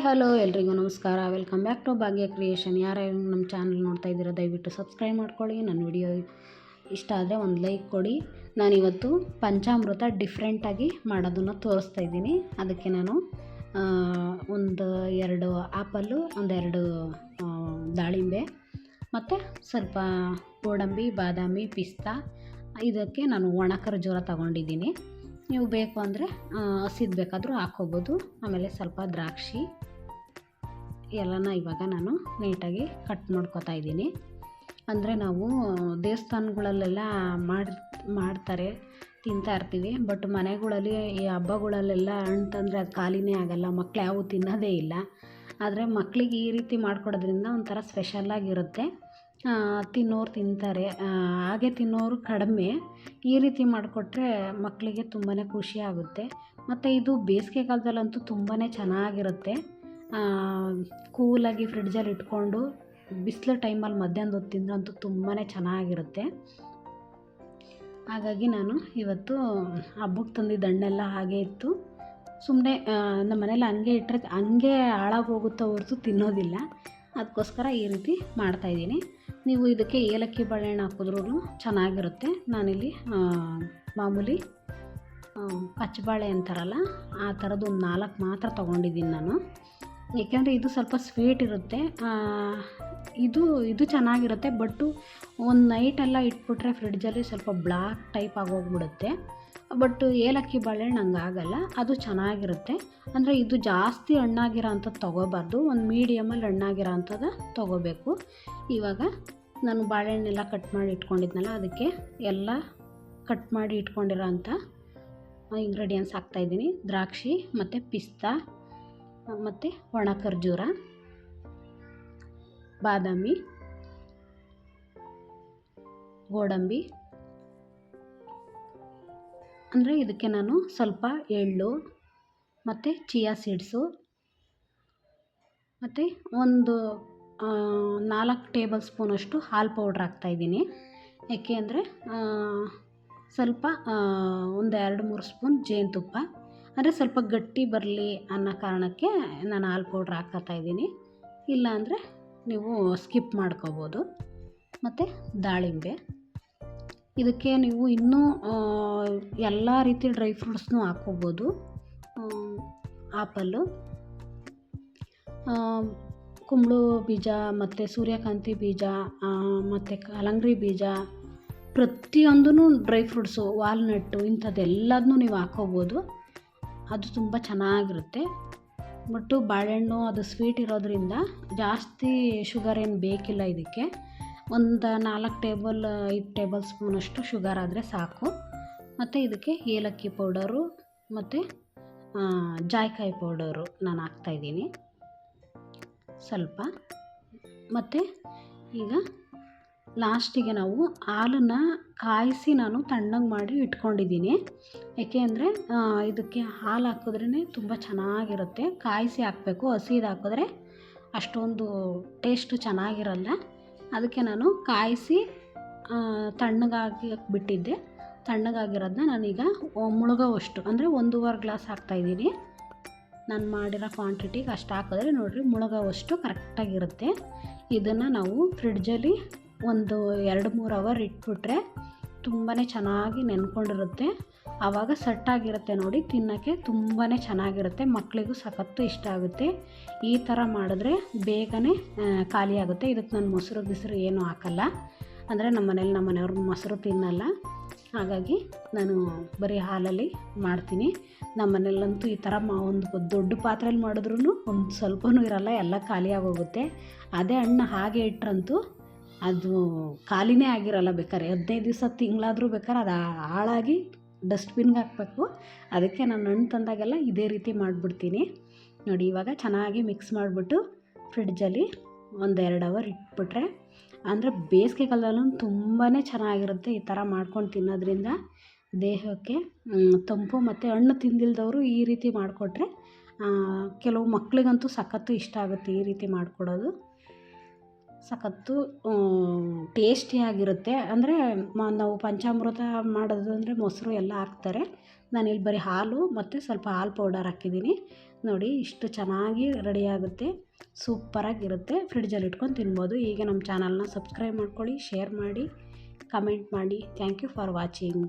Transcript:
Hello, ಎಲ್ರಿಗೂ ನಮಸ್ಕಾರ. Welcome back to Bhagya creation. ಯಾರು ನಮ್ಮ ಚಾನಲ್ ನೋಡ್ತಾ ಇದ್ದೀರಾ, ದಯವಿಟ್ಟು ಸಬ್ಸ್ಕ್ರೈಬ್ ಮಾಡ್ಕೊಳ್ಳಿ. ನನ್ನ ವಿಡಿಯೋ ಇಷ್ಟ ಆದರೆ ಒಂದು ಲೈಕ್ ಕೊಡಿ. ನಾನಿವತ್ತು ಪಂಚಾಮೃತ ಡಿಫ್ರೆಂಟಾಗಿ ಮಾಡೋದನ್ನು ತೋರಿಸ್ತಾ ಇದ್ದೀನಿ. ಅದಕ್ಕೆ ನಾನು ಒಂದು ಎರಡು ಆ್ಯಪಲ್ಲು ಒಂದೆರಡು ದಾಳಿಂಬೆ, ಮತ್ತು ಸ್ವಲ್ಪ ಗೋಡಂಬಿ, ಬಾದಾಮಿ, ಪಿಸ್ತಾ, ಇದಕ್ಕೆ ನಾನು ಒಣಕರ ಜೋರ ತಗೊಂಡಿದ್ದೀನಿ. ನೀವು ಬೇಕು ಅಂದರೆ ಹಸಿದು ಬೇಕಾದರೂ ಹಾಕ್ಕೋಬೋದು. ಆಮೇಲೆ ಸ್ವಲ್ಪ ದ್ರಾಕ್ಷಿ, ಎಲ್ಲನ ಇವಾಗ ನಾನು ನೀಟಾಗಿ ಕಟ್ ಮಾಡ್ಕೊತಾ ಇದ್ದೀನಿ. ಅಂದರೆ ನಾವು ದೇವಸ್ಥಾನಗಳಲ್ಲೆಲ್ಲ ಮಾಡಿ, ಮಾಡ್ತಾರೆ, ತಿಂತಾ ಇರ್ತೀವಿ. ಬಟ್ ಮನೆಗಳಲ್ಲಿ, ಈ ಹಬ್ಬಗಳಲ್ಲೆಲ್ಲ ಹಣ್ಣು ಅದು ಖಾಲಿನೇ ಆಗಲ್ಲ. ಮಕ್ಳು ಯಾವೂ ತಿನ್ನೋದೇ ಇಲ್ಲ. ಆದರೆ ಮಕ್ಕಳಿಗೆ ಈ ರೀತಿ ಮಾಡಿಕೊಡೋದ್ರಿಂದ ಒಂಥರ ಸ್ಪೆಷಲ್ಲಾಗಿರುತ್ತೆ ತಿನ್ನೋರು ತಿಂತಾರೆ. ಹಾಗೆ ತಿನ್ನೋರು ಕಡಿಮೆ. ಈ ರೀತಿ ಮಾಡಿಕೊಟ್ರೆ ಮಕ್ಕಳಿಗೆ ತುಂಬಾ ಖುಷಿ ಆಗುತ್ತೆ. ಮತ್ತು ಇದು ಬೇಸಿಗೆ ಕಾಲದಲ್ಲಂತೂ ತುಂಬಾ ಚೆನ್ನಾಗಿರುತ್ತೆ. ಕೂಲಾಗಿ ಫ್ರಿಡ್ಜಲ್ಲಿ ಇಟ್ಕೊಂಡು ಬಿಸಿಲು ಟೈಮಲ್ಲಿ ಮಧ್ಯಾಹ್ನದ ಹೊತ್ತು ತಿಂದ್ರಂತೂ ತುಂಬಾ ಚೆನ್ನಾಗಿರುತ್ತೆ. ಹಾಗಾಗಿ ನಾನು ಇವತ್ತು ಹಬ್ಬಕ್ಕೆ ತಂದಿದ್ದ ಹಣ್ಣೆಲ್ಲ ಹಾಗೆ ಇತ್ತು. ಸುಮ್ಮನೆ ನಮ್ಮ ಮನೇಲಿ ಹಂಗೆ ಇಟ್ಟರೆ ಹಂಗೆ ಹಾಳಾಗಿ ಹೋಗುತ್ತೋ ಹೊರತು ತಿನ್ನೋದಿಲ್ಲ. ಅದಕ್ಕೋಸ್ಕರ ಈ ರೀತಿ ಮಾಡ್ತಾಯಿದ್ದೀನಿ ನೀವು ಇದಕ್ಕೆ ಏಲಕ್ಕಿ ಬಾಳೆಹಣ್ಣು ಹಾಕಿದ್ರೂ ಚೆನ್ನಾಗಿರುತ್ತೆ. ನಾನಿಲ್ಲಿ ಮಾಮೂಲಿ ಪಚ್ಚಬಾಳೆ ಅಂತಾರಲ್ಲ, ಆ ಥರದ್ದು ಒಂದು ನಾಲ್ಕು ಮಾತ್ರ ತೊಗೊಂಡಿದ್ದೀನಿ ನಾನು. ಏಕೆಂದರೆ ಇದು ಸ್ವಲ್ಪ ಸ್ವೀಟ್ ಇರುತ್ತೆ. ಇದು ಇದು ಚೆನ್ನಾಗಿರುತ್ತೆ, ಬಟ್ಟು ಒಂದು ನೈಟೆಲ್ಲ ಇಟ್ಬಿಟ್ರೆ ಫ್ರಿಡ್ಜಲ್ಲಿ ಸ್ವಲ್ಪ ಬ್ಲಾಕ್ ಟೈಪ್ ಆಗೋಗ್ಬಿಡುತ್ತೆ. ಬಟ್ ಏಲಕ್ಕಿ ಬಾಳೆಹಣ್ಣು ಹಂಗಾಗಲ್ಲ ಅದು ಚೆನ್ನಾಗಿರುತ್ತೆ. ಅಂದರೆ ಇದು ಜಾಸ್ತಿ ಹಣ್ಣಾಗಿರೋ ಅಂಥದ್ದು ತೊಗೋಬಾರ್ದು. ಒಂದು ಮೀಡಿಯಮಲ್ಲಿ ಹಣ್ಣಾಗಿರೋ ಅಂಥದ್ದು ತೊಗೋಬೇಕು. ಇವಾಗ ನಾನು ಬಾಳೆಹಣ್ಣೆಲ್ಲ ಕಟ್ ಮಾಡಿ ಇಟ್ಕೊಂಡಿದ್ನಲ್ಲ, ಅದಕ್ಕೆ ಎಲ್ಲ ಕಟ್ ಮಾಡಿ ಇಟ್ಕೊಂಡಿರೋ ಅಂಥ ಇಂಗ್ರೀಡಿಯೆಂಟ್ಸ್ ಹಾಕ್ತಾಯಿದ್ದೀನಿ ದ್ರಾಕ್ಷಿ, ಮತ್ತು ಪಿಸ್ತಾ, ಮತ್ತು ಒಣ ಖರ್ಜೂರ ಬಾದಾಮಿ, ಗೋಡಂಬಿ ಅಂದರೆ ಇದಕ್ಕೆ ನಾನು ಸ್ವಲ್ಪ ಎಳ್ಳು, ಮತ್ತು ಚಿಯಾ ಸೀಡ್ಸು, ಮತ್ತು ಒಂದು ನಾಲ್ಕು ಟೇಬಲ್ ಸ್ಪೂನಷ್ಟು ಹಾಲು ಪೌಡ್ರ್ ಹಾಕ್ತಾಯಿದ್ದೀನಿ ಯಾಕೆ ಅಂದರೆ ಸ್ವಲ್ಪ ಒಂದು ಎರಡು ಮೂರು ಸ್ಪೂನ್ ಜೇನುತುಪ್ಪ, ಅಂದರೆ ಸ್ವಲ್ಪ ಗಟ್ಟಿ ಬರಲಿ ಅನ್ನೋ ಕಾರಣಕ್ಕೆ ನಾನು ಹಾಲು ಪೌಡ್ರ್ ಹಾಕತ್ತಾ ಇದ್ದೀನಿ. ಇಲ್ಲಾಂದರೆ ನೀವು ಸ್ಕಿಪ್ ಮಾಡ್ಕೋಬೋದು. ಮತ್ತು ದಾಳಿಂಬೆ. ಇದಕ್ಕೆ ನೀವು ಇನ್ನೂ ಎಲ್ಲ ರೀತಿ ಡ್ರೈ ಫ್ರೂಟ್ಸ್ನು ಹಾಕ್ಕೋಬೋದು. ಆಪಲ್ಲು. ಕುಂಬಳು ಬೀಜ, ಮತ್ತು ಸೂರ್ಯಕಾಂತಿ ಬೀಜ ಮತ್ತು ಕಲಂಗ್ರಿ ಬೀಜ ಪ್ರತಿಯೊಂದೂ ಡ್ರೈ ಫ್ರೂಟ್ಸು, ವಾಲ್ನಟ್ಟು ಇಂಥದ್ದೆಲ್ಲದನ್ನೂ ನೀವು ಹಾಕ್ಕೋಬೋದು. ಅದು ತುಂಬ ಚೆನ್ನಾಗಿರುತ್ತೆ. ಬಟ್ಟು ಬಾಳೆಹಣ್ಣು ಅದು ಸ್ವೀಟ್ ಇರೋದ್ರಿಂದ ಜಾಸ್ತಿ ಶುಗರ್ ಏನು ಬೇಕಿಲ್ಲ ಇದಕ್ಕೆ. ಒಂದು ನಾಲ್ಕು ಟೇಬಲ್, ಐದು ಟೇಬಲ್ ಸ್ಪೂನಷ್ಟು ಶುಗರ್ ಆದರೆ ಸಾಕು. ಮತ್ತು ಇದಕ್ಕೆ ಏಲಕ್ಕಿ ಪೌಡರು ಮತ್ತು ಜಾಯ್ಕಾಯಿ ಪೌಡರು ನಾನು ಹಾಕ್ತಾಯಿದ್ದೀನಿ ಸ್ವಲ್ಪ. ಮತ್ತು ಈಗ ಲಾಸ್ಟಿಗೆ ನಾವು ಹಾಲನ್ನು ಕಾಯಿಸಿ ನಾನು ತಣ್ಣಗೆ ಮಾಡಿ ಇಟ್ಕೊಂಡಿದ್ದೀನಿ. ಯಾಕೆ ಅಂದರೆ ಇದಕ್ಕೆ ಹಾಲು ಹಾಕಿದ್ರೇ ತುಂಬ ಚೆನ್ನಾಗಿರುತ್ತೆ. ಕಾಯಿಸಿ ಹಾಕಬೇಕು ಹಸಿದು ಹಾಕಿದ್ರೆ ಅಷ್ಟೊಂದು ಟೇಸ್ಟು ಚೆನ್ನಾಗಿರಲ್ಲ. ಅದಕ್ಕೆ ನಾನು ಕಾಯಿಸಿ ತಣ್ಣಗಾಗಿ ಬಿಟ್ಟಿದ್ದೆ. ತಣ್ಣಗಾಗಿರೋದನ್ನ ನಾನೀಗ ಮುಳುಗೋವಷ್ಟು, ಅಂದರೆ ಒಂದೂವರೆ ಗ್ಲಾಸ್ ಹಾಕ್ತಾಯಿದ್ದೀನಿ ನಾನು ಮಾಡಿರೋ ಕ್ವಾಂಟಿಟಿಗೆ ಅಷ್ಟು ಹಾಕಿದ್ರೆ ನೋಡಿರಿ ಮುಳುಗೋವಷ್ಟು ಕರೆಕ್ಟಾಗಿರುತ್ತೆ. ಇದನ್ನು ನಾವು ಫ್ರಿಡ್ಜಲ್ಲಿ ಒಂದು ಎರಡು ಮೂರು ಅವರ್ ಇಟ್ಬಿಟ್ರೆ ತುಂಬಾ ಚೆನ್ನಾಗಿ ನೆನ್ಕೊಂಡಿರುತ್ತೆ. ಆವಾಗ ಸಟ್ಟಾಗಿರುತ್ತೆ ನೋಡಿ, ತಿನ್ನೋಕ್ಕೆ ತುಂಬಾ ಚೆನ್ನಾಗಿರುತ್ತೆ. ಮಕ್ಕಳಿಗೂ ಸಖತ್ತು ಇಷ್ಟ ಆಗುತ್ತೆ. ಈ ಥರ ಮಾಡಿದ್ರೆ ಬೇಗನೆ ಖಾಲಿಯಾಗುತ್ತೆ ಇದಕ್ಕೆ ನಾನು ಮೊಸರು ಗಿಸರು ಏನೂ ಹಾಕಲ್ಲ. ಅಂದರೆ ನಮ್ಮ ಮನೇಲಿ ನಮ್ಮ ಮೊಸರು ತಿನ್ನಲ್ಲ. ಹಾಗಾಗಿ ನಾನು ಬರೀ ಹಾಲಲ್ಲಿ ಮಾಡ್ತೀನಿ. ನಮ್ಮ ಈ ಥರ ಮಾ, ಒಂದು ದೊಡ್ಡ ಪಾತ್ರೆಯಲ್ಲಿ ಮಾಡಿದ್ರೂ ಒಂದು ಸ್ವಲ್ಪನೂ ಇರಲ್ಲ, ಎಲ್ಲ ಖಾಲಿಯಾಗೋಗುತ್ತೆ ಅದೇ ಹಣ್ಣು ಹಾಗೆ ಇಟ್ರಂತೂ ಅದು ಖಾಲಿನೇ ಆಗಿರಲ್ಲ ಬೇಕಾದ್ರೆ. ಹದಿನೈದು ದಿವಸ, ತಿಂಗಳಾದರೂ ಬೇಕಾದ್ರೆ ಅದು ಹಾಳಾಗಿ ಡಸ್ಟ್ಬಿನ್ಗೆ ಹಾಕಬೇಕು. ಅದಕ್ಕೆ ನಾನು ಹಣ್ಣು ತಂದಾಗೆಲ್ಲ ಇದೇ ರೀತಿ ಮಾಡಿಬಿಡ್ತೀನಿ. ನೋಡಿ, ಇವಾಗ ಚೆನ್ನಾಗಿ ಮಿಕ್ಸ್ ಮಾಡಿಬಿಟ್ಟು ಫ್ರಿಡ್ಜಲ್ಲಿ ಒಂದೆರಡು ಅವರ್ ಇಟ್ಬಿಟ್ರೆ, ಅಂದರೆ ಬೇಸಿಗೆ ಕಾಲದಲ್ಲೂ ತುಂಬಾ ಚೆನ್ನಾಗಿರುತ್ತೆ ಈ ಥರ ಮಾಡ್ಕೊಂಡು ತಿನ್ನೋದ್ರಿಂದ ದೇಹಕ್ಕೆ ತಂಪು ಮತ್ತು ಹಣ್ಣು ತಿಂದಿಲ್ದವರು ಈ ರೀತಿ ಮಾಡಿಕೊಟ್ರೆ ಕೆಲವು ಮಕ್ಕಳಿಗಂತೂ ಸಖತ್ತು ಇಷ್ಟ ಆಗುತ್ತೆ ಈ ರೀತಿ ಮಾಡಿಕೊಡೋದು. ಸಖತ್ತು ಟೇಸ್ಟಿಯಾಗಿರುತ್ತೆ ಅಂದರೆ, ಮ, ನಾವು ಪಂಚಾಮೃತ ಮಾಡೋದು ಅಂದರೆ ಮೊಸರು ಎಲ್ಲ ಹಾಕ್ತಾರೆ. ನಾನಿಲ್ಲಿ ಬರೀ ಹಾಲು ಮತ್ತು ಸ್ವಲ್ಪ ಹಾಲು ಪೌಡರ್ ಹಾಕಿದ್ದೀನಿ. ನೋಡಿ, ಇಷ್ಟು ಚೆನ್ನಾಗಿ ರೆಡಿಯಾಗುತ್ತೆ ಸೂಪರಾಗಿರುತ್ತೆ ಫ್ರಿಡ್ಜಲ್ಲಿ ಇಟ್ಕೊಂಡು ತಿನ್ಬೋದು. ಈಗ ನಮ್ಮ ಚಾನಲ್ನ ಸಬ್ಸ್ಕ್ರೈಬ್ ಮಾಡ್ಕೊಳ್ಳಿ ಶೇರ್ ಮಾಡಿ ಕಮೆಂಟ್ ಮಾಡಿ. Thank you for watching